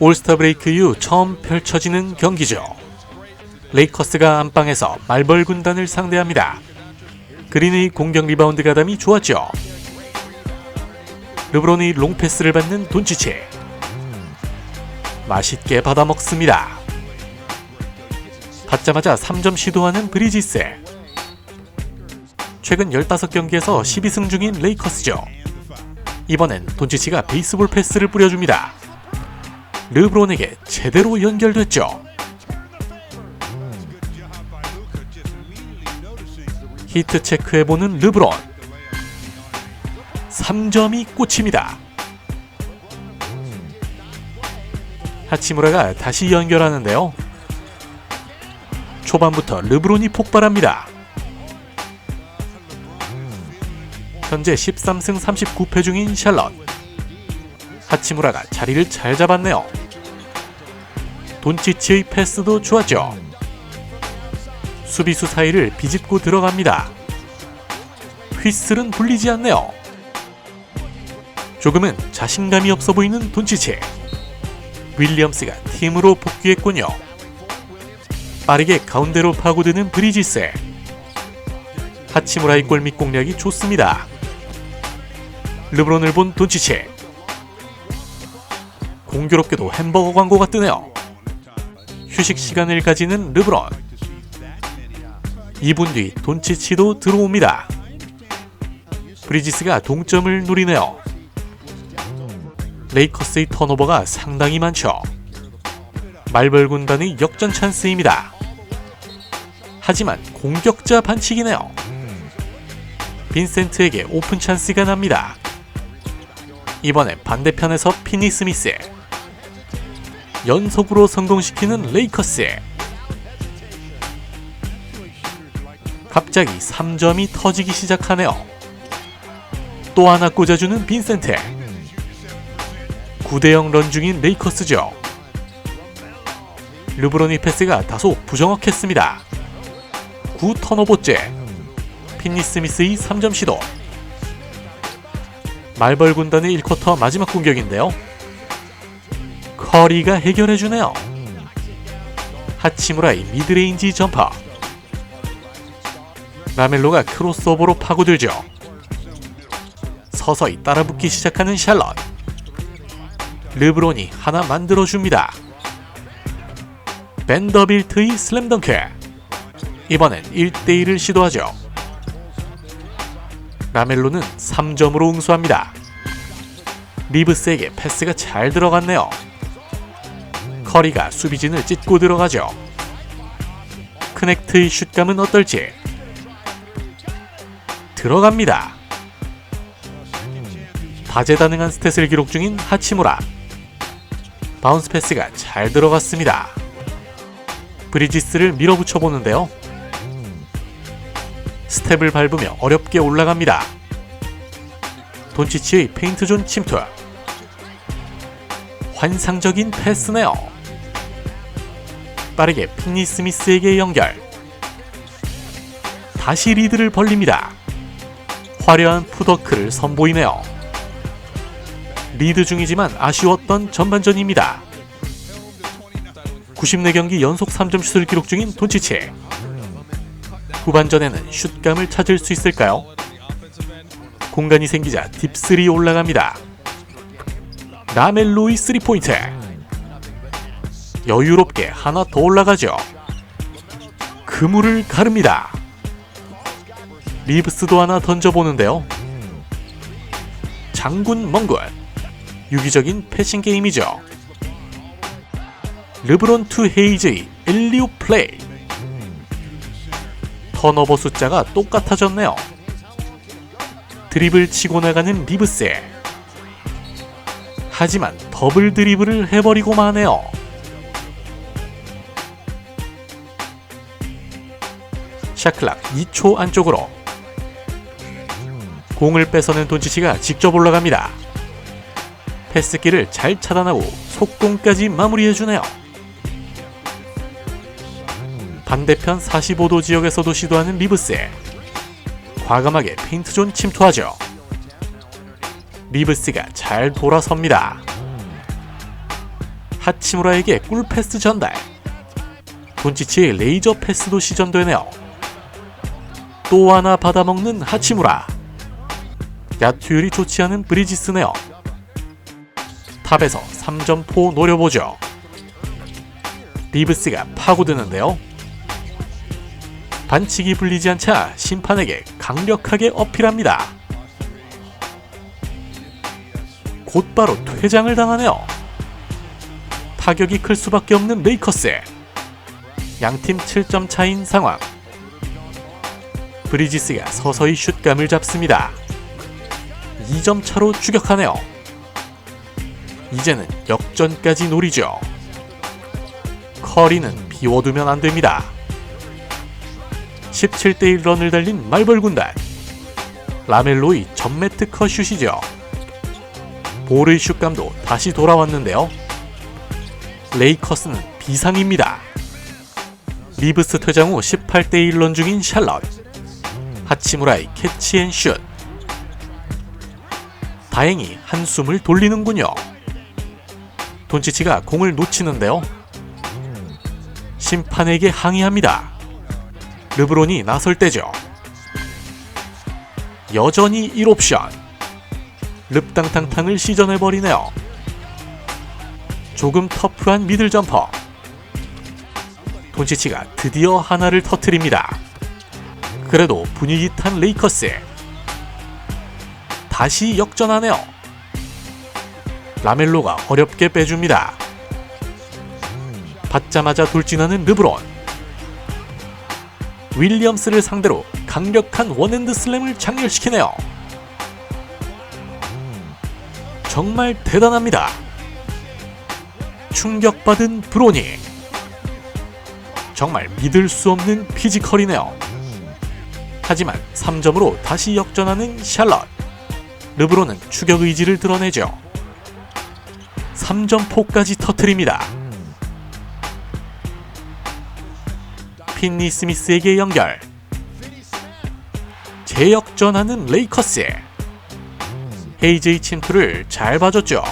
올스타 브레이크 이후 처음 펼쳐지는 경기죠. 레이커스가 안방에서 말벌 군단을 상대합니다. 그린의 공격 리바운드 가담이 좋았죠. 르브론이 롱패스를 받는 돈치치. 맛있게 받아 먹습니다. 받자마자 3점 시도하는 브리지스. 최근 15경기에서 12승 중인 레이커스죠. 이번엔 돈치치가 베이스볼 패스를 뿌려줍니다. 르브론에게 제대로 연결됐죠. 히트 체크해보는 르브론. 3점이 꽂힙니다. 하치무라가 다시 연결하는데요. 초반부터 르브론이 폭발합니다. 현재 13승 39패 중인 샬럿. 하치무라가 자리를 잘 잡았네요. 돈치치의 패스도 좋았죠. 수비수 사이를 비집고 들어갑니다. 휘슬은 불리지 않네요. 조금은 자신감이 없어 보이는 돈치치. 윌리엄스가 팀으로 복귀했군요. 빠르게 가운데로 파고드는 브리지스. 하치무라의 골밑 공략이 좋습니다. 르브론을 본 돈치치. 공교롭게도 햄버거 광고가 뜨네요. 휴식 시간을 가지는 르브론. 2분 뒤 돈치치도 들어옵니다. 브리지스가 동점을 노리네요. 레이커스의 턴오버가 상당히 많죠. 말벌 군단의 역전 찬스입니다. 하지만 공격자 반칙이네요. 빈센트에게 오픈 찬스가 납니다. 이번엔 반대편에서 피니 스미스. 연속으로 성공시키는 레이커스. 갑자기 3점이 터지기 시작하네요. 또 하나 꽂아주는 빈센트. 9대0 런 중인 레이커스죠. 르브론이 패스가 다소 부정확했습니다. 9 턴오버째. 핀니 스미스의 3점 시도. 말벌 군단의 1쿼터 마지막 공격인데요. 커리가 해결해주네요. 하치무라의 미드레인지 점퍼. 라멜로가 크로스오버로 파고들죠. 서서히 따라붙기 시작하는 샬럿. 르브론이 하나 만들어줍니다. 벤더빌트의 슬램덩크. 이번엔 1대1을 시도하죠. 라멜로는 3점으로 응수합니다. 리브스에게 패스가 잘 들어갔네요. 커리가 수비진을 찢고 들어가죠. 크넥트의 슛감은 어떨지 들어갑니다. 다재다능한 스탯을 기록 중인 하치무라. 바운스 패스가 잘 들어갔습니다. 브리지스를 밀어붙여 보는데요. 스텝을 밟으며 어렵게 올라갑니다. 돈치치의 페인트존 침투. 환상적인 패스네요. 빠르게 핀니 스미스에게 연결. 다시 리드를 벌립니다. 화려한 푸더크를 선보이네요. 리드 중이지만 아쉬웠던 전반전입니다. 94경기 연속 3점 슛을 기록 중인 돈치치. 후반전에는 슛감을 찾을 수 있을까요? 공간이 생기자 딥3 올라갑니다. 라멜로이 3포인트. 여유롭게 하나 더 올라가죠. 그물을 가릅니다. 리브스도 하나 던져보는데요. 장군 멍군. 유기적인 패싱 게임이죠. 르브론 투 헤이즈의 엘리오 플레이. 턴오버 숫자가 똑같아졌네요. 드리블 치고 나가는 리브스. 하지만 더블 드리블을 해버리고 마네요. 샤클락 2초 안쪽으로 공을 뺏어낸 돈치치가 직접 올라갑니다. 패스기를 잘 차단하고 속공까지 마무리해주네요. 반대편 45도 지역에서도 시도하는 리브스. 과감하게 페인트존 침투하죠. 리브스가 잘 돌아섭니다. 하치무라에게 꿀 패스 전달. 돈치치의 레이저 패스도 시전되네요. 또 하나 받아먹는 하치무라. 야투율이 좋지 않은 브리지스네요. 탑에서 3점포 노려보죠. 리브스가 파고드는데요. 반칙이 불리지 않자 심판에게 강력하게 어필합니다. 곧바로 퇴장을 당하네요. 타격이 클 수밖에 없는 레이커스. 양팀 7점 차인 상황. 브리지스가 서서히 슛감을 잡습니다. 2점 차로 추격하네요. 이제는 역전까지 노리죠. 커리는 비워두면 안 됩니다. 17대1 런을 달린 말벌 군단. 라멜로의 전매트 컷 슛이죠. 볼의 슛감도 다시 돌아왔는데요. 레이커스는 비상입니다. 리브스 퇴장 후 18대1 런 중인 샬럿. 하치무라의 캐치앤슛. 다행히 한숨을 돌리는군요. 돈치치가 공을 놓치는데요. 심판에게 항의합니다. 르브론이 나설 때죠. 여전히 1옵션. 릅당탕탕을 시전해버리네요. 조금 터프한 미들 점퍼. 돈치치가 드디어 하나를 터트립니다. 그래도 분위기 탄 레이커스. 다시 역전하네요. 라멜로가 어렵게 빼줍니다. 받자마자 돌진하는 르브론. 윌리엄스를 상대로 강력한 원핸드 슬램을 장렬시키네요. 정말 대단합니다. 충격받은 브로니. 정말 믿을 수 없는 피지컬이네요. 하지만 3점으로 다시 역전하는 샬럿. 르브론은 추격 의지를 드러내죠. 3점포까지 터트립니다. 핀니 스미스에게 연결. 재역전하는 레이커스. 헤이즈의 침투를 잘 봐줬죠.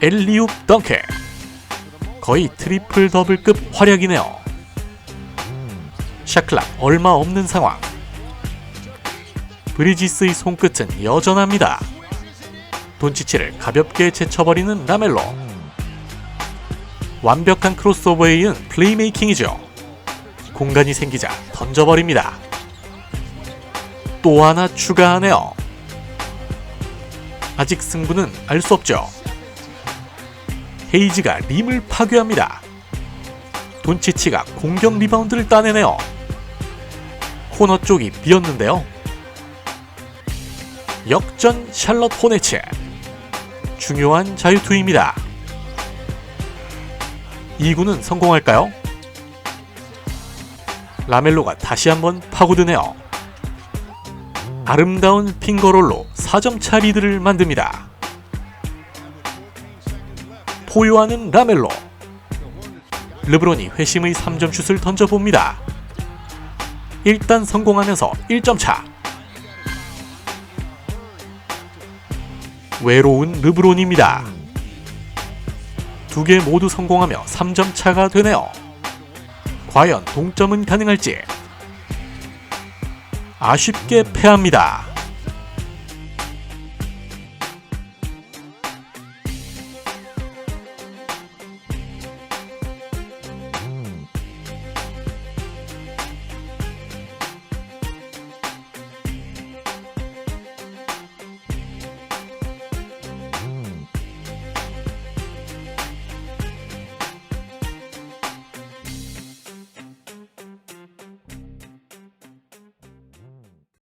엘리웁 덩크. 거의 트리플 더블급 활약이네요. 샤클락 얼마 없는 상황. 브리지스의 손끝은 여전합니다. 돈치치를 가볍게 제쳐버리는 라멜로. 완벽한 크로스오버에 이은 플레이메이킹이죠. 공간이 생기자 던져버립니다. 또 하나 추가하네요. 아직 승부는 알 수 없죠. 헤이지가 림을 파괴합니다. 돈치치가 공격 리바운드를 따내네요. 코너 쪽이 비었는데요. 역전 샬럿 호네츠. 중요한 자유투입니다. 2구는 성공할까요? 라멜로가 다시 한번 파고드네요. 아름다운 핑거롤로 4점차 리드를 만듭니다. 포효하는 라멜로. 르브론이 회심의 3점 슛을 던져봅니다. 일단 성공하면서 1점 차. 외로운 르브론입니다. 두 개 모두 성공하며 3점 차가 되네요. 과연 동점은 가능할지. 아쉽게 패합니다.